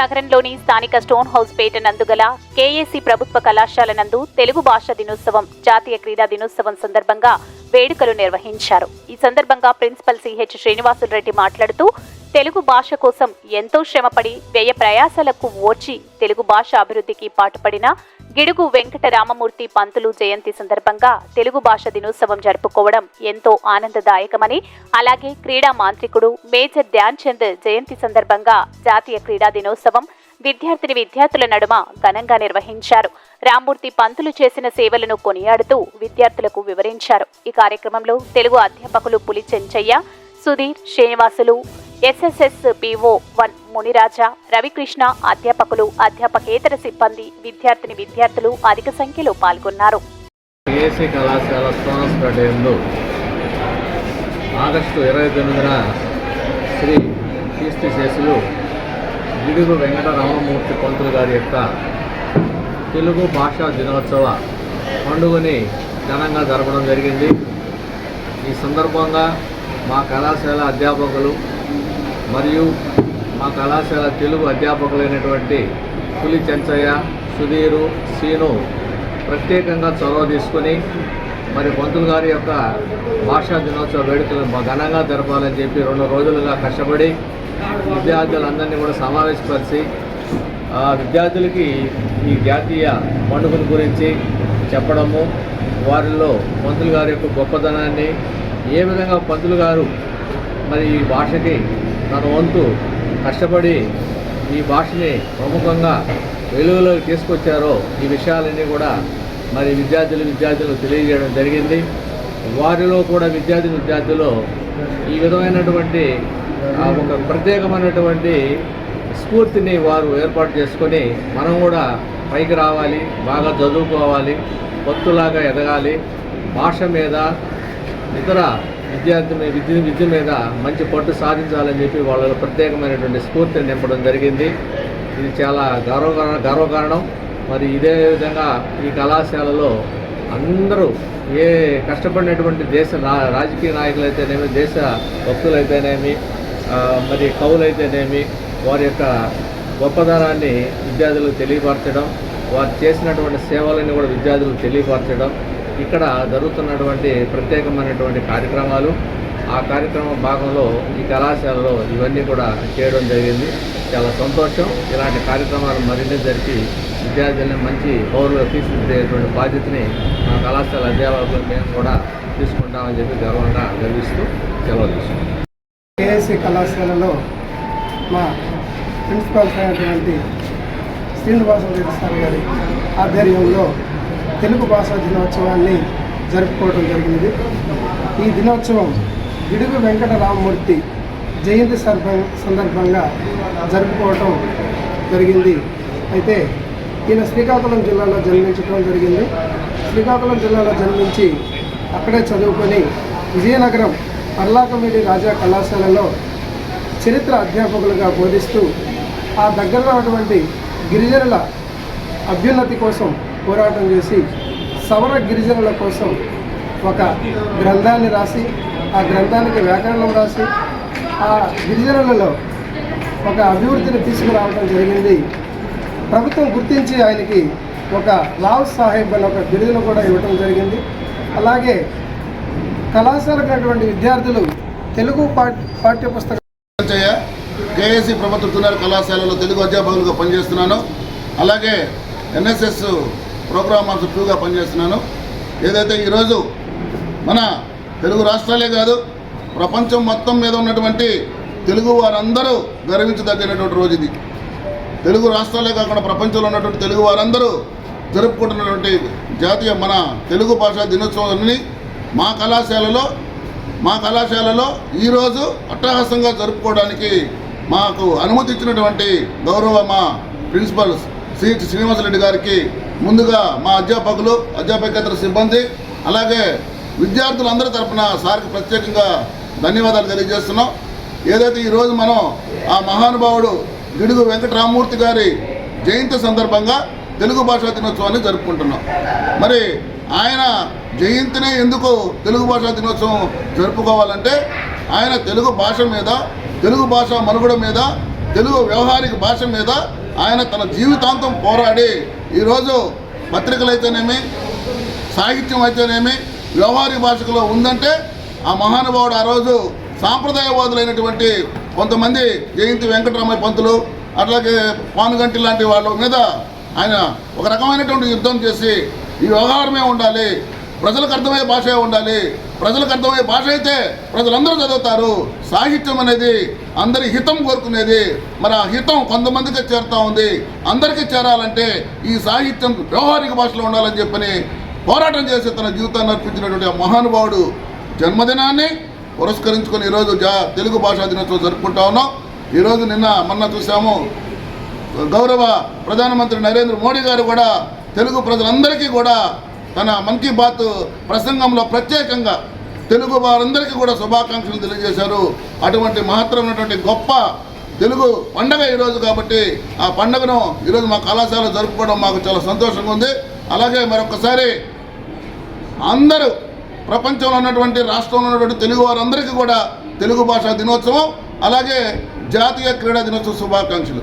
నగరంలోని స్థానిక stone house పేట నందుగల కేఏసీ ప్రభుత్వ కళాశాల నందు తెలుగు భాషా దినోత్సవం జాతీయ క్రీడా దినోత్సవం సందర్భంగా వేడుకలు నిర్వహించారు. ఈ సందర్భంగా ప్రిన్సిపల్ సిహెచ్ శ్రీనివాసులు రెడ్డి మాట్లాడుతూ తెలుగు భాష కోసం ఎంతో శ్రమపడి వ్యయ ప్రయాసాలకు ఓర్చి తెలుగు భాష అభివృద్ధికి పాటుపడిన గిడుగు వెంకట రామమూర్తి పంతులు జయంతి సందర్భంగా తెలుగు భాష దినోత్సవం జరుపుకోవడం ఎంతో ఆనందదాయకమని అలాగే క్రీడా మాంత్రికుడు మేజర్ ధ్యాన్ చంద్ జయంతి సందర్భంగా జాతీయ క్రీడా దినోత్సవం విద్యార్థిని విద్యార్థుల నడుమ ఘనంగా నిర్వహించారు. రామ్మూర్తి పంతులు చేసిన సేవలను కొనియాడుతూ విద్యార్థులకు వివరించారు. ఈ కార్యక్రమంలో తెలుగు అధ్యాపకులు Puli Chenchaiah Sudheer Srinivasulu SSS PO one Muniraja Ravikrishna అధ్యాపకులు అధ్యాపకేతర సిబ్బంది విద్యార్థిని విద్యార్థులు అధిక సంఖ్యలో పాల్గొన్నారు. ఏసీ కళాశాల ఆగస్టు ఇరవై తొమ్మిదిన శ్రీ కీర్తి శేషులు గిడుగు వెంకట రామమూర్తి పంతులు గారి యొక్క తెలుగు భాషా దినోత్సవ పండుగని ఘనంగా జరపడం జరిగింది. ఈ సందర్భంగా మా కళాశాల అధ్యాపకులు మరియు మా కళాశాల తెలుగు అధ్యాపకులైనటువంటి పులి చెంచయ్య సుధీరు సీను ప్రత్యేకంగా చొరవ తీసుకొని మరి పంతులు గారి యొక్క భాషా దినోత్సవ వేడుకలు మా ఘనంగా జరపాలని చెప్పి రెండు రోజులుగా కష్టపడి విద్యార్థులందరినీ కూడా సమావేశపరిచి ఆ విద్యార్థులకి ఈ జాతీయ పండుగల గురించి చెప్పడము వారిలో పంతులు గారి యొక్క గొప్పతనాన్ని ఏ విధంగా పంతులు గారు మరి ఈ భాషకి తన వంతు కష్టపడి ఈ భాషని ప్రముఖంగా వెలుగులోకి తీసుకొచ్చారో ఈ విషయాలన్నీ కూడా మరి విద్యార్థులు విద్యార్థులు తెలియజేయడం జరిగింది. వారిలో కూడా విద్యార్థి విద్యార్థులు ఈ విధమైనటువంటి ఒక ప్రత్యేకమైనటువంటి స్ఫూర్తిని వారు ఏర్పాటు చేసుకొని మనం కూడా పైకి రావాలి బాగా చదువుకోవాలి పొత్తులాగా ఎదగాలి భాష మీద ఇతర విద్యార్థి విద్య విద్య మీద మంచి పట్టు సాధించాలని చెప్పి వాళ్ళలో ప్రత్యేకమైనటువంటి స్ఫూర్తిని నింపడం జరిగింది. ఇది చాలా గర్వకారణ గౌరవకారణం మరి ఇదే విధంగా ఈ కళాశాలలో అందరూ ఏ కష్టపడినటువంటి దేశ రాజకీయ నాయకులైతేనేమి దేశ భక్తులైతేనేమి మరి కవులైతేనేమి వారి యొక్క గొప్పదనాన్ని విద్యార్థులకు తెలియపరచడం వారు చేసినటువంటి సేవలని కూడా విద్యార్థులకు తెలియపరచడం ఇక్కడ జరుగుతున్నటువంటి ప్రత్యేకమైనటువంటి కార్యక్రమాలు. ఆ కార్యక్రమం భాగంలో ఈ కళాశాలలో ఇవన్నీ కూడా చేయడం జరిగింది. చాలా సంతోషం. ఇలాంటి కార్యక్రమాలు మరిన్ని జరిపి విద్యార్థులను మంచి పౌరులు తీర్చిదిద్దేటువంటి బాధ్యతని మా కళాశాల అధ్యాపకులు మేము కూడా తీసుకుంటామని చెప్పి గర్వంగా గర్విస్తూ సెలవు తీసుకుంటాం కేఎస్సి కళాశాలలో మా ప్రిన్సిపాల్స్ అయినటువంటి శ్రీనివాసరెడ్డి సార్ గారి ఆధ్వర్యంలో తెలుగు భాషా దినోత్సవాన్ని జరుపుకోవడం జరిగింది ఈ దినోత్సవం గిడుగు వెంకట రామమూర్తి జయంతి సర్భ- సందర్భంగా జరుపుకోవటం జరిగింది. అయితే ఈయన శ్రీకాకుళం జిల్లాలో జన్మించడం జరిగింది. శ్రీకాకుళం జిల్లాలో జన్మించి అక్కడే చదువుకొని విజయనగరం పర్లాకమిడి రాజా కళాశాలలో చరిత్ర అధ్యాపకులుగా బోధిస్తూ ఆ దగ్గరలో ఉన్నటువంటి గిరిజనుల అభ్యున్నతి కోసం పోరాటం చేసి సవర గిరిజనుల కోసం ఒక గ్రంథాన్ని రాసి ఆ గ్రంథానికి వ్యాకరణం రాసి ఆ గిరిజనులలో ఒక అభివృద్ధిని తీసుకురావడం జరిగింది. ప్రభుత్వం గుర్తించి ఆయనకి ఒక లాల్ సాహెబ్ అనే ఒక బిరుదును కూడా ఇవ్వడం జరిగింది. అలాగే కళాశాలకు విద్యార్థులు తెలుగు పాఠ్య పుస్తకం కేఏసీ ప్రభుత్వ కళాశాలలో తెలుగు అధ్యాపకులుగా పనిచేస్తున్నాను. అలాగే ఎన్ఎస్ఎస్ ప్రోగ్రామ్ ఆఫ్ టూగా పనిచేస్తున్నాను. ఏదైతే ఈరోజు మన తెలుగు రాష్ట్రాలే కాదు ప్రపంచం మొత్తం మీద ఉన్నటువంటి తెలుగు వారందరూ గర్వించదగినటువంటి రోజు ఇది. తెలుగు రాష్ట్రాలే కాకుండా ప్రపంచంలో ఉన్నటువంటి తెలుగు వారందరూ జరుపుకుంటున్నటువంటి జాతీయ మన తెలుగు భాషా దినోత్సవాన్ని మా కళాశాలలో మా కళాశాలలో ఈరోజు అట్టహాసంగా జరుపుకోవడానికి మాకు అనుమతి ఇచ్చినటువంటి గౌరవ మా ప్రిన్సిపల్ శ్రీ శ్రీనివాసరెడ్డి గారికి ముందుగా మా అధ్యాపకులు అధ్యాపకేతర సిబ్బంది అలాగే విద్యార్థులందరి తరపున సార్కి ప్రత్యేకంగా ధన్యవాదాలు తెలియజేస్తున్నాం. ఏదైతే ఈరోజు మనం ఆ మహానుభావుడు గిడుగు వెంకటరామూర్తి గారి జయంతి సందర్భంగా తెలుగు భాషా దినోత్సవాన్ని జరుపుకుంటున్నాం. మరి ఆయన జయంతినే ఎందుకు తెలుగు భాషా దినోత్సవం జరుపుకోవాలంటే ఆయన తెలుగు భాష మీద తెలుగు భాష మనుగడ మీద తెలుగు వ్యవహారిక భాష మీద ఆయన తన జీవితాంతం పోరాడి ఈరోజు పత్రికలు అయితేనేమి సాహిత్యం అయితేనేమి వ్యవహారిక భాషలో ఉందంటే ఆ మహానుభావుడు ఆ రోజు సాంప్రదాయవాదులైనటువంటి కొంతమంది జయంతి వెంకటరామయ్య పంతులు అట్లాగే పానుగంటి లాంటి వాళ్ళ మీద ఆయన ఒక రకమైనటువంటి యుద్ధం చేసి ఈ వ్యవహారమే ఉండాలి ప్రజలకు అర్థమయ్యే భాషే ఉండాలి ప్రజలకు అర్థమయ్యే భాష అయితే ప్రజలందరూ చదువుతారు సాహిత్యం అనేది అందరి హితం కోరుకునేది. మరి ఆ హితం కొంతమందికి చేరుతా ఉంది. అందరికీ చేరాలంటే ఈ సాహిత్యం వ్యవహారిక భాషలో ఉండాలని చెప్పని పోరాటం చేసి తన జీవితాన్ని అర్పించినటువంటి ఆ మహానుభావుడు జన్మదినాన్ని పురస్కరించుకొని ఈరోజు జా తెలుగు భాషా దినోత్సవం జరుపుకుంటా ఉన్నాం. ఈరోజు నిన్న మొన్న చూసాము గౌరవ ప్రధానమంత్రి నరేంద్ర మోడీ గారు కూడా తెలుగు ప్రజలందరికీ కూడా తన మన్ కీ బాత్ ప్రసంగంలో ప్రత్యేకంగా తెలుగు వారందరికీ కూడా శుభాకాంక్షలు తెలియజేశారు. అటువంటి మహత్తరమైనటువంటి గొప్ప తెలుగు పండగ ఈరోజు కాబట్టి ఆ పండగను ఈరోజు మా కళాశాల జరుపుకోవడం మాకు చాలా సంతోషంగా ఉంది. అలాగే మరొకసారి అందరూ ప్రపంచంలో ఉన్నటువంటి రాష్ట్రంలో ఉన్నటువంటి తెలుగు వారందరికీ కూడా తెలుగు భాషా దినోత్సవం అలాగే జాతీయ క్రీడా దినోత్సవ శుభాకాంక్షలు.